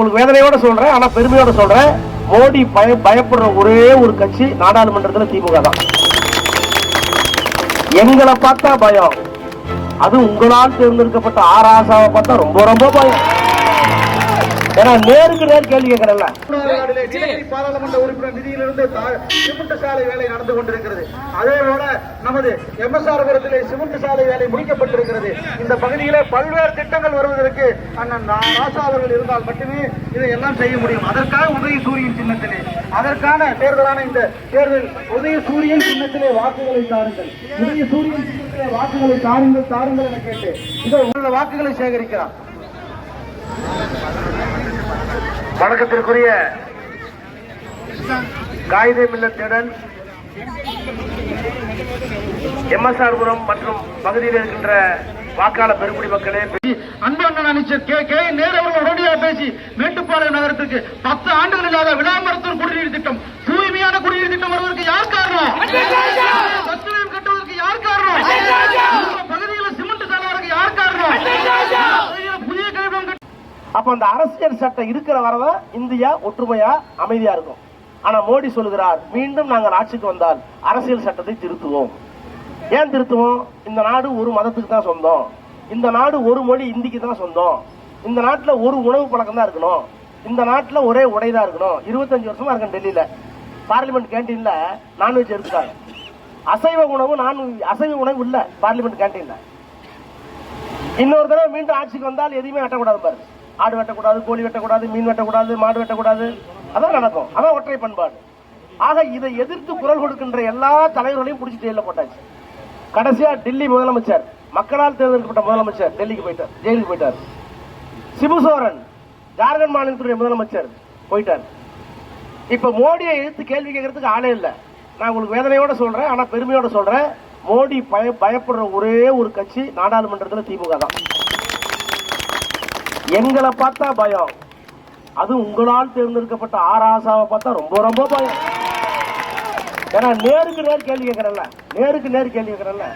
உங்களுக்கு வேதனையோட சொல்றேன் ஆனா பெருமையோட சொல்றேன். மோடி பய பயப்படுற ஒரே ஒரு கட்சி நாடாளுமன்றத்துல திமுக தான். எங்களை பார்த்தா பயம். அது உங்களால் தேர்ந்தெடுக்கப்பட்ட ஆராசாவை பார்த்தா ரொம்ப ரொம்ப பயம். ஏன்னா நேருக்கு நேர் கேள்வி கேட்கறல்ல. பாராளுமன்ற உறுப்பினர் நிதியிலிருந்து சிமெண்ட் சாலை வேலை நடந்து கொண்டிருக்கிறது. அதே போல நமது எம்எஸ்ஆர்புரத்திலே சிமெண்ட் சாலை வேலை முடிக்கப்பட்டிருக்கிறது. இந்த பகுதியிலே பல்வேறு திட்டங்கள் வருவதற்கு அண்ணன் ராசா அவர்கள் இருந்தால் மட்டுமே இதை எல்லாம் செய்ய முடியும். அதற்காக உதய சூரியன் சின்னத்திலே அதற்கான தேர்தலான இந்த தேர்தல் உதய சூரியன் சின்னத்திலே வாக்குகளை தாருங்கள். உதய சூரியன் சின்னத்திலே வாக்குகளை தாருங்கள் தாருங்கள் என கேட்டு இதோ உள்ள வாக்குகளை சேகரிக்கிறார். வணக்கத்திற்குரிய காகித மில்லத்துடன் எம்எஸ்ஆர்புரம் மற்றும் பகுதியில் இருக்கின்ற வாக்காளர் பெருங்குடி மக்களே அன்பு அமைச்சர் கே கே நேரு அவர்கள் உடனடியாக பேசி மேட்டுப்பாளையம் நகரத்திற்கு பத்து ஆண்டுகள் இல்லாத விடாமரத்தூர் குடிநீர் திட்டம் தூய்மையான குடிநீர் திட்டம் வருவதற்கு யார் காரணம் பசுமையம் கட்டுவதற்கு யார் காரணம் இந்த பகுதியில் சிமெண்ட் சாலைக்கு யார் காரணம் பகுதியில் புதிய கழிப்பம் கட்ட அப்ப அந்த அரசியல் சட்டம் இருக்கிற வரதான் இந்தியா ஒற்றுமையா அமைதியா இருக்கும். ஆனா மோடி சொல்லுகிறார் மீண்டும் நாங்கள் ஆட்சிக்கு வந்தால் அரசியல் சட்டத்தை திருத்துவோம். ஏன் திருத்துவோம்? இந்த நாடு ஒரு மதத்துக்கு தான் சொந்தம். இந்த நாடு ஒரு மொழி இந்திக்கு தான் சொந்தம். இந்த நாட்டில் ஒரு உணவு பழக்கம் தான் இருக்கணும். இந்த நாட்டில் ஒரே உடை தான் இருக்கணும். இருபத்தஞ்சு வருஷமா இருக்கணும் டெல்லியில. பார்லிமெண்ட் கேன்டீன்ல நான்வெஜ் எடுத்துட்டாங்க. அசைவ உணவு நான் அசைவ உணவு இல்லை பார்லிமெண்ட் கேன்டீன்ல இன்னொரு தடவை மீண்டும் ஆட்சிக்கு வந்தால் எதையுமே அட்டக்கூடாது பாரு ஆடு வெட்டக்கூடாது கோழி வெட்டக்கூடாது மீன் வெட்டக்கூடாது மாடு வெட்டக்கூடாது. அதான் நடக்கும். அதான் ஒற்றை பண்பாடு. ஆக இதை எதிர்த்து குரல் கொடுக்கின்ற எல்லா தலைவர்களையும் பிடிச்சி ஜெயிலில் போட்டாச்சு. கடைசியா டெல்லி முதலமைச்சர் மக்களால் தேர்ந்தெடுக்கப்பட்ட முதலமைச்சர் டெல்லிக்கு போயிட்டார் ஜெயிலுக்கு போயிட்டார். சிபு சோரன் ஜார்க்கண்ட் மாநிலத்துடைய முதலமைச்சர் போயிட்டார். இப்ப மோடியை எதிர்த்து கேள்வி கேட்கறதுக்கு ஆளே இல்லை. நான் உங்களுக்கு வேதனையோட சொல்றேன் ஆனா பெருமையோட சொல்றேன். மோடி பய பயப்படுற ஒரே ஒரு கட்சி நாடாளுமன்றத்தில் திமுக தான். எங்களை பார்த்தா பயம். அது உங்களால் தேர்ந்தெடுக்கப்பட்ட ஆராசாவை பார்த்தா ரொம்ப ரொம்ப பயம். ஏன்னா நேருக்கு நேர் கேள்வி கேட்கறல்ல. நேருக்கு நேர் கேள்வி கேட்கறல்ல.